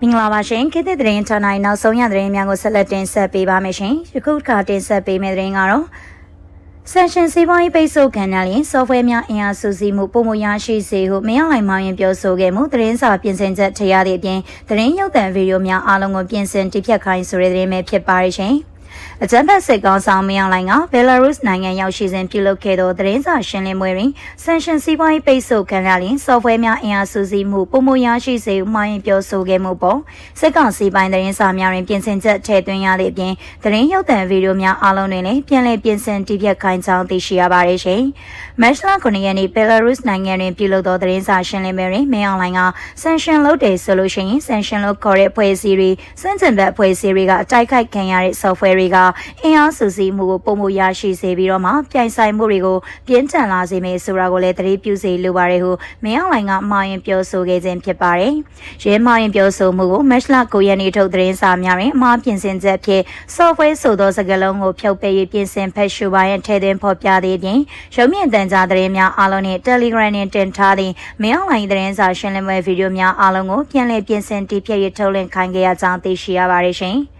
မင်္ဂလာပါရှင်ခေတ်သစ်သတင်းဌာနရဲ့နောက်ဆုံးရသတင်းများကိုဆက်လက်တင်ဆက်ပေးပါမယ်ရှင်ယခုတစ်ခါတင်ဆက်ပေးမယ့်သတင်းကတော့ဆန်ရှင်စီးပွားရေးပိတ်ဆို့ခံရရင် software များအင်အားစုစည်းမှုပုံမရရှိစေဟုမင်းအောင်လှိုင်မောင်ရင်ပြောဆိုခဲ့မှုသတင်းစာပြင်ဆင်ချက်ထရသည့်အပြင်သတင်းရုပ်သံဗီဒီယိုများအားလုံးကိုပြင်ဆင်တည်ဖြတ်ခိုင်းဆိုတဲ့သတင်းပဲဖြစ်ပါရရှင်။ အကြမ်းဖက်စစ်ကောင်ဆောင်မင်းအောင်လှိုင်ကဘယ်လာရုစ်နိုင်ငံရောက်ရှိစဉ်ပြုလုပ်ခဲ့သောသတင်းစာရှင်းလင်းပွဲတွင်ဆန်ရှင်စီးပွားရေးပိတ်ဆို့ခံရရင် software များအင်အားစုစည်းမှုပုံမရရှိစေမှရင်ပြောဆိုခဲ့မှုပေါ်စစ်ကောင်စီပိုင်းသတင်းစာများတွင်ပြင်ဆင်ချက်ထည့်သွင်းရသည့်အပြင်သတင်းရုပ်သံဗီဒီယိုများအားလုံးတွင်လည်းပြန်လည်ပြင်ဆင်တည်ဖြတ်ခိုင်းကြောင်းသိရှိရပါတယ်ရှင်။မက်ရှလာ9ရက်နေ့ဘယ်လာရုစ်နိုင်ငံတွင်ပြုလုပ်သောသတင်းစာရှင်းလင်းပွဲတွင်မင်းအောင်လှိုင်ကဆန်ရှင်လုပ်တယ်ဆိုလို့ရှိရင်ဆန်ရှင်လို့ခေါ်တဲ့အဖွဲ့အစည်းတွေစန့်ကျင်ဘက်အဖွဲ့အစည်းတွေကတိုက်ခိုက်ခံရတဲ့ software တွေကအင်အားစုစည်းမှုကိုပုံမရရှိစေပြီးတော့မှပြိုင်ဆိုင်မှုတွေကိုပြင်းထန်လာစေမယ်ဆိုတာကိုလည်းသတိပြုစေလိုပါတယ်ဟုမင်းအောင်လှိုင်ကမှာရင်ပြောဆိုခဲ့ခြင်းဖြစ်ပါတယ်။ရဲမှာရင်ပြောဆိုမှုကိုမက်ရှလာ9ရက်နေ့ထုတ်သတင်းစာများတွင်အမှားပြင်ဆင်ချက်ဖြင့် software ဆိုသောစကားလုံးကိုဖြုတ်ပယ်၍ပြင်ဆင်ဖက်ရှုပါရန်ထည့်သွင်းဖော်ပြသည့်ပြင်ရုံမြင့်တန်ကြားသတင်းများအားလုံးနှင့် Telegram နှင့်တင်ထားသည့်မင်းအောင်လှိုင်သတင်းစာရှင်းလင်းပွဲဗီဒီယိုများအားလုံးကိုပြန်လည်ပြင်ဆင်တည်ဖြတ်ရထုတ်လွှင့်ခိုင်းခဲ့ရကြောင်းသိရှိရပါတယ်ရှင်။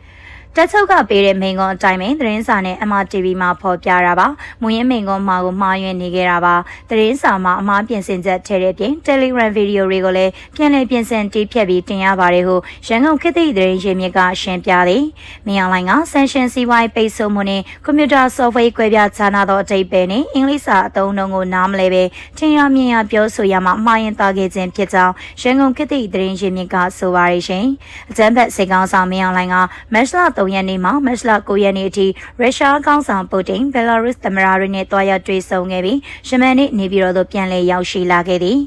တက်ချုပ်ကပေးတဲ့မိန်ကွန်အတိုင်းပဲသတင်းစာနဲ့ MRTV မှာဖော်ပြတာပါ။မူရင်းမိန်ကွန်မှာကိုမှားယွင်းနေခဲ့တာပါ။သတင်းစာမှာအမှားပြင်ဆင်ချက်ထည့်တဲ့ပြင် Telegram ဗီဒီယိုတွေကိုလည်းပြန်လည်ပြင်ဆင်တီးဖြတ်ပြီးတင်ရပါတယ်ဟုရန်ကုန်ခေတ်သစ်သတင်းရင်းမြစ်ကရှင်းပြသည်။မြန်လိုင်းက Sanction CY ပိတ်ဆို့မှုနဲ့ကွန်ပျူတာ software ကွဲပြားခြားနာသောအတိတ်ပဲနဲ့အင်္ဂလိပ်စာအသုံးအနှုန်းကိုနားမလဲပဲထင်ရမြင်ရပြောဆိုရမှမှားယွင်းသွားခဲ့ခြင်းဖြစ်ကြောင်းရန်ကုန်ခေတ်သစ်သတင်းရင်းမြစ်ကဆိုပါရရှင်။အကြမ်းဖက်စေကောင်းဆောင်မြန်လိုင်းကမက်ရှလာ3ရက်နေ့မှာမတ်လ9ရက်နေ့အထိရုရှားကောင်းဆောင်ပူတင်ဘယ်လာရုစ်သမ္မတတွေနဲ့တွားရောက်တွေ့ဆုံခဲ့ပြီးရှမန်နေ့နေပြည်တော်သို့ပြန်လည်ရောက်ရှိလာခဲ့သည်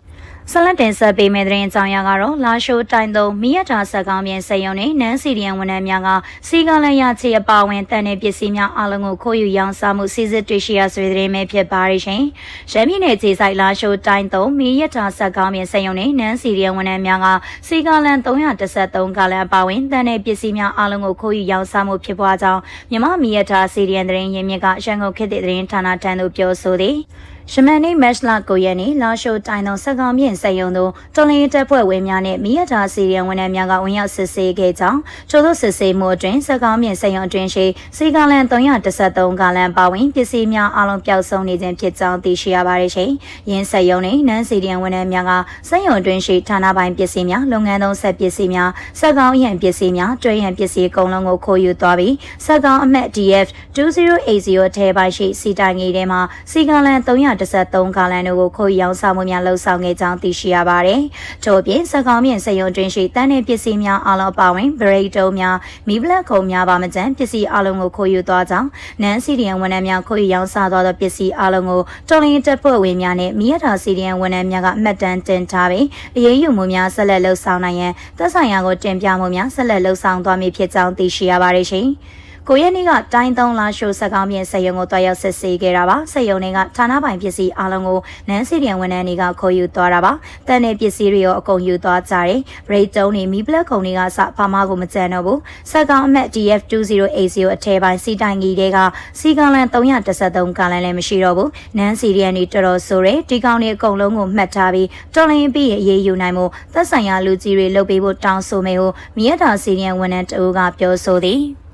ဆလတ်တင်ဆက်ပေးမယ့်သတင်းအကြောင်းအရာကတော့လာရှိုးတိုင်းသုံးမိရတာဆက်ကောင်းပြင်စက်ရုံနဲ့နန်းစီရီယန်ဝန်ထမ်းများကစီကလန်ရချေအပါဝင်တန်တဲ့ပစ္စည်းများအလုံးကိုခိုးယူရောင်းစားမှုစီစစ်တွေ့ရှိရဆွေသတင်းပဲဖြစ်ပါရရှင်။ရန်ပြည်နယ်ခြေဆိုင်လာရှိုးတိုင်းသုံးမိရတာဆက်ကောင်းပြင်စက်ရုံနဲ့နန်းစီရီယန်ဝန်ထမ်းများကစီကလန်313ကလန်အပါဝင်တန်တဲ့ပစ္စည်းများအလုံးကိုခိုးယူရောင်းစားမှုဖြစ်ပွားကြောင်းမြမမိရတာစီရီယန်သတင်းရင်းမြစ်ကရန်ကုန်ခေတ်သစ်သတင်းဌာနထံသို့ပြောဆိုသည်။ ရှမန်နေမက်လ9ရက်နေ့လာရှိုတိုင်တော်ဆက်ကောင်မြင့်စက်ရုံသို့တော်လင်းတပ်ဖွဲ့ဝင်များနဲ့မိရတာစီရီယံဝန်ထမ်းများကဝင်ရောက်စစ်ဆေးခဲ့ကြောင်းချို့သောစစ်ဆေးမှုအတွင်းဆက်ကောင်မြင့်စက်ရုံအတွင်းရှိစီကလန်313ကလန်ပါဝင်ပစ္စည်းများအလုံးပျောက်ဆုံးနေခြင်းဖြစ်ကြောင်းသိရှိရပါတယ်ရှင်။ယင်းစက်ရုံနဲ့နန်းစီရီယံဝန်ထမ်းများကစက်ရုံအတွင်းရှိဌာနပိုင်းပစ္စည်းများလုပ်ငန်းသုံးဆက်ပစ္စည်းများစက်ကောင်ရန်ပစ္စည်းများတွဲရန်ပစ္စည်းအကုန်လုံးကိုခိုးယူသွားပြီးစက်ကောင်အမတ် DF 2080ထဲပိုင်းရှိစီတိုင်ငီထဲမှာစီကလန်300 113ကားလန်တို့ကိုခိုးရောင်းစားမှုများလှုပ်ဆောင်ခဲ့ကြောင်းသိရှိရပါတယ်။ထို့အပြင်စကောင်းမြင့်စရုံတွင်ရှိတန်းတဲ့ပစ္စည်းများအလုံးပါဝင်ဗရိတ်တုံးများမီးပလက်ခုံများပါမကျန်ပစ္စည်းအလုံးကိုခိုးယူသွားကြောင်းနန်းစီဒီယန်ဝန်ထမ်းများခိုးယူရောင်းစားသွားသောပစ္စည်းအလုံးကိုတော်လင်းတပ်ဖွဲ့ဝင်များနဲ့မိရတာစီဒီယန်ဝန်ထမ်းများကမှတ်တမ်းတင်ထားပြီးအရေးယူမှုများဆက်လက်လှုပ်ဆောင်နိုင်ရန်သက်ဆိုင်ရာကိုတင်ပြမှုများဆက်လက်လှုပ်ဆောင်သွားမည်ဖြစ်ကြောင်းသိရှိရပါတယ်ရှင်။ ကိုရက်နေ့ကတိုင်းသုံးလာရှိုးစကောင်းပြင်စက်ရုံကိုတွားရောက်စစ်ဆေးခဲ့တာပါစက်ရုံတွေကဌာနပိုင်ပစ္စည်းအလုံးကိုနန်းစီရီယံဝန်ထမ်းတွေကခေါ်ယူသွားတာပါတန်တဲ့ပစ္စည်းတွေရောအကုန်ယူသွားကြတယ်ဘရိတ်တုံးတွေမီပလက်ခုံတွေကစဘာမှကိုမကြံတော့ဘူးစကောင်းအမတ် DF2080 အထည်ပိုင်းစီတိုင်ကြီးတွေကစီကောင်လန်313ကောင်လန်လည်းမရှိတော့ဘူးနန်းစီရီယံတွေတော်တော်ဆိုရယ်ဒီကောင်တွေအကုန်လုံးကိုမှတ်ထားပြီးတော်လင်းပြီးအရေးယူနိုင်မှုသက်ဆိုင်ရာလူကြီးတွေလုပ်ပေးဖို့တောင်းဆိုမယ်ဟုမြရတာစီရီယံဝန်ထမ်းတအူးကပြောဆိုသည်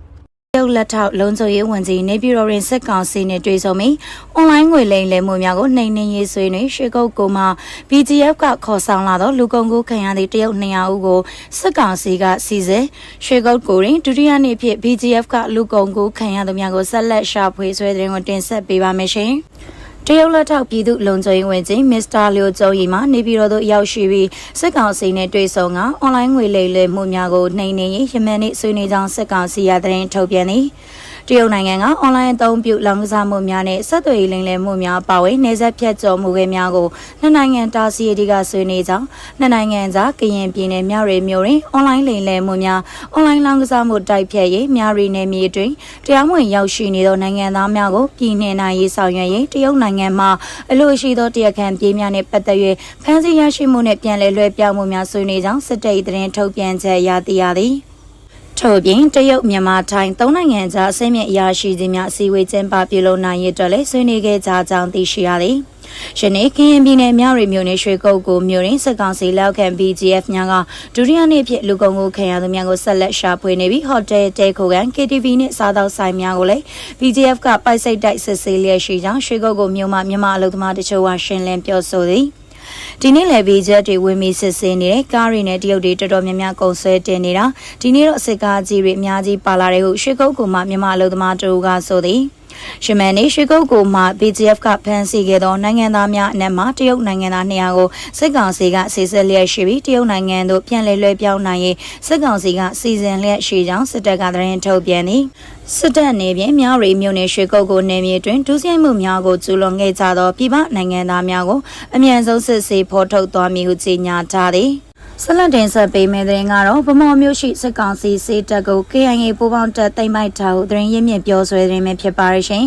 ရုပ်လက်ထောက်လုံခြုံရေးဝန်ကြီးနေပြည်တော်ရင်စစ်ကောင်စီနဲ့တွေ့ဆုံပြီးအွန်လိုင်းငွေလိမ်လည်မှုများကိုနှိမ်နှင်းရေးဆွေးနွေးရွှေကုတ်ကိုမှ BGF ကခေါ်ဆောင်လာသောလူကုန်ကူးခံရသည့်တရုတ်200ဦးကိုစစ်ကောင်စီကစီစဉ်ရွှေကုတ်ကိုရင်ဒုတိယနေ့ဖြစ် BGF ကလူကုန်ကူးခံရသူများကိုဆက်လက်ရှာဖွေဆွဲတဲ့တွင်တင်ဆက်ပေးပါမယ်ရှင်။ တရုတ်လက်ထောက်ပြည်သူလုံခြုံရေးဝန်ကြီးမစ္စတာလျိုကျုံရီမှနေပြည်တော်သို့ရောက်ရှိပြီးစစ်ကောင်စီနဲ့တွေ့ဆုံကအွန်လိုင်းငွေလိမ်လည်မှုများကိုနှိမ်နင်းရေးယမန်နေ့ဆွေးနွေးကြောင်းစစ်ကောင်စီရသတင်းထုတ်ပြန်သည်။ တရုတ်နိုင်ငံကအွန်လိုင်းအသုံးပြုလောင်ကစားမှုများနဲ့ဆက်သွယ်ရေးလိမ်လည်မှုများပါဝင်နေဆက်ဖြတ်ကျော်မှုတွေများကိုနှစ်နိုင်ငံတာစီအဒီကဆွေးနွေးကြောင်းနှစ်နိုင်ငံကြားကရင်ပြည်နယ်မြရီမြို့တွင်အွန်လိုင်းလိမ်လည်မှုများအွန်လိုင်းလောင်ကစားမှုတိုက်ဖြတ်ရေးမြရီနယ်မြေတွင်တရားမဝင်ရောက်ရှိနေသောနိုင်ငံသားများကိုပြည်내နိုင်ရေးဆောင်ရွက်ရေးတရုတ်နိုင်ငံမှအလို့ရှိသောတရားခံပြည်များနှင့်ပတ်သက်၍ဖမ်းဆီးရရှိမှုနှင့်ပြန်လည်လွှဲပြောင်းမှုများဆွေးနွေးကြောင်းစစ်တပ်၏သတင်းထုတ်ပြန်ချက်ရသိရသည် ထထို့အပြင်တရုတ်မြန်မာထိုင်းသုံးနိုင်ငံကြားအစည်းအမြင့်အရာရှိကြီးများအစည်းအဝေးကျင်းပပြုလုပ်နိုင်ရတဲ့လည်းဆွေးနွေးခဲ့ကြကြောင်းသိရှိရသည်။ယနေ့ကရင်ပြည်နယ်မြရီမြို့နယ်ရွှေကုတ်ကိုမြို့ရင်းစစ်ကောင်စီလောက်ခံ BGF များကဒုတိယနေ့ဖြစ်လူကုန်ကိုခံရသူများကိုဆက်လက်ရှာဖွေနေပြီးဟိုတယ်တဲခိုကန် KTV နဲ့စားသောက်ဆိုင်များကိုလည်း BGF ကပိုက်စိတ်တိုက်စစ်ဆေးလျက်ရှိကြောင်းရွှေကုတ်ကိုမြို့မှာမြန်မာအလုပ်သမားတချို့ကရှင်းလင်းပြောဆိုသည်။ ဒီနေ့လည်းဗီဂျက်တွေဝင်ပြီးစစ်ဆေးနေတဲ့ကားတွေနဲ့တရုတ်တွေတော်တော်များများကုန်ဆွဲတင်နေတာဒီနေ့တော့စစ်ကားကြီးတွေအများကြီးပါလာတဲ့ဟုရွှေကုတ်ကူမှမြန်မာအလုပ်သမားတို့ကဆိုသည်ရှမန်နေရွှေကုတ်ကိုမှ BGF ကဖမ်းဆီးခဲ့သောနိုင်ငံသားများအနက်မှတရုတ်နိုင်ငံသား200ကိုစစ်ကောင်စီကဆေးဆက်လျက်ရှိပြီးတရုတ်နိုင်ငံသို့ပြန်လည်လွှဲပြောင်းနိုင်ရေးစစ်ကောင်စီကစီစဉ်လျက်ရှိကြောင်းစစ်တပ်ကသတင်းထုတ်ပြန်သည် စစ်တပ်နေပြင်မြောက်ရီမြို့နယ်ရွှေကုတ်ကိုနယ်မြေတွင်ဒုစရိုက်မှုများကိုကျူးလွန်ခဲ့ကြသောပြည်ပနိုင်ငံသားများကိုအမြန်ဆုံးစစ်ဆေးဖော်ထုတ်သွားမည်ဟုကြေညာထားသည်ဆလတ်တင်ဆက်ပေးမယ့်တဲ့ကတော့ဗမော်မျိုးရှိစစ်ကောင်စီစေတပ်ကို KIA ပူးပေါင်းတပ်တိမ့်ပိုက်ထားဟုသတင်းရင်းမြစ်ပြောဆွဲနေမှာဖြစ်ပါရရှင်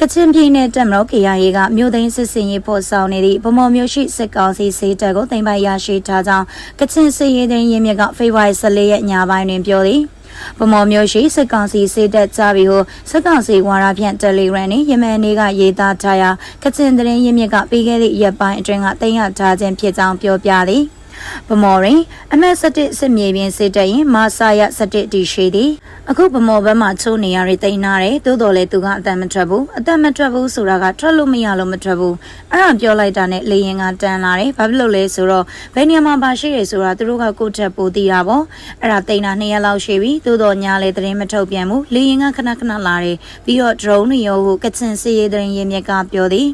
ကချင်ပြည်နယ်တက်မလို့ KIA ကမြို့သိမ်းစစ်စင်ရေးဖို့ဆောင်နေသည့်ဗမော်မျိုးရှိစစ်ကောင်စီစေတပ်ကိုတိမ့်ပိုက်ရရှိထားကြောင်းကချင်စစ်ရေးသတင်းရင်းမြစ်ကဖေဖော်ဝါရီ14ရက်ညပိုင်းတွင်ပြောသည် ဗမော်မျိုးရှိစစ်ကောင်စီစေတက်ကြပြီဟုစစ်ကောင်စီဝါရဖြန့်တယ်လီဂရမ်နဲ့ယမန်နေကရေးသားထားရာကချင်သတင်းရင်းမြစ်ကပြီးခဲ့သည့်ရက်ပိုင်းအတွင်းကတင်ရထားခြင်းဖြစ်ကြောင်းပြောပြသည် ဗမော်ရင်အမတ်စတစ်စစ်မြေပြင်စစ်တပ်ရင်မာဆာယစတစ်တီရှိသည်အခုဗမော်ဘက်မှာချိုးနေရတဲ့တိန်နာတယ်တိုးတော်လေသူကအတန်မထွက်ဘူးအတန်မထွက်ဘူးဆိုတာကထွက်လို့မရလို့မထွက်ဘူးအဲ့ဒါပြောလိုက်တာနဲ့လေရင်ကတန်လာတယ်ဘာဖြစ်လို့လဲဆိုတော့ဘယ်နေရာမှာပါရှိရဆိုတာသူတို့ကကိုယ့်ထက်ပိုသိတာပေါ့အဲ့ဒါတိန်နာနှစ်ရက်လောက်ရှိပြီတိုးတော်ညာလေသတင်းမထုတ်ပြန်ဘူးလေရင်ကခဏခဏလာတယ်ပြီးတော့ drone တွေရောဟုကချင်စီရေးသတင်းရင်းမြစ်ကပြောသည်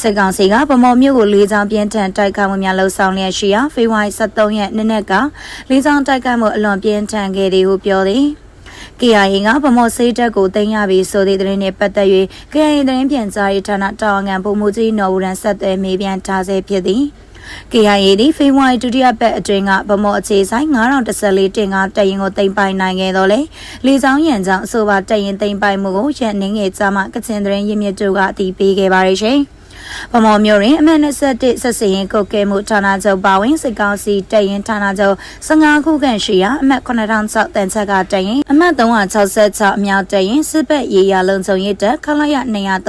စစ်ကောင်စီကဗမော်မြို့ကိုလေးချောင်းပြင်းထန်တိုက်ခိုက်မှုများလှုပ်ဆောင်လျက်ရှိရာဖေဖော်ဝါရီ23ရက်နေ့နက်ကလေးချောင်းတိုက်ခိုက်မှုအလွန်ပြင်းထန်ခဲ့သည်ဟုပြောသည် KIA ကဗမော်စေးတက်ကိုတင်ရပြီးဆိုသည့်သတင်းနဲ့ပတ်သက်၍ KIA သတင်းပြန်ကြားရေးဌာနတာဝန်ခံပုံမှုကြီးနော်ဝရန်ဆက်သွယ်မေးပြန်ထားဆဲဖြစ်သည် KIA သည်ဖေဖော်ဝါရီဒုတိယပတ်အတွင်းကဗမော်အခြေဆိုင်9014တင်ကားတရင်ကိုတင်ပိုင်နိုင်ခဲ့တော့လေလေဆောင်ရန်ကြောင့်အဆိုပါတရင်တင်ပိုင်မှုကိုရန်နေငယ်ကြမှာကချင်သတင်းရင်းမြစ်တို့ကအတည်ပြုခဲ့ပါရရှင်။ ဗမော်မျိုးတွင်အမှတ်21ဆက်စရင်ကုတ်ကဲမှုဌာနချုပ်ပါဝင်စစ်ကောင်စီတရင်ဌာနချုပ်15ခုခန့်ရှိရာအမှတ်9006တန်ချက်ကတရင်အမှတ်366အမြောက်တရင်စစ်ဘက်ရေးရလုံခြုံရေးတပ်ခလာရ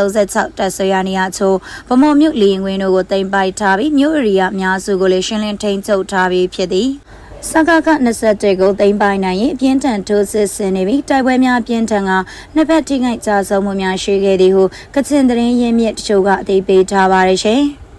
236တပ်ဆွေရနေရချို့ဗမော်မြို့လီရင်ဝင်းတို့ကိုတင်ပိုက်ထားပြီးမြို့အရိယာအများစုကိုလည်းရှင်းလင်းထိန်းချုပ်ထားပြီးဖြစ်သည် စကက21ကိုသိမ်းပိုင်နိုင်ရင်အပြင်းထန်ထိုးစစ်ဆင်နေပြီးတိုက်ပွဲများပြင်းထန်ကနှစ်ဖက်ထိခိုက်ကြဆုံးမှုများရှိခဲ့သည်ဟုကချင်သတင်းရင်းမြစ်တချို့ကအသိပေးထားပါတယ်ရှင်။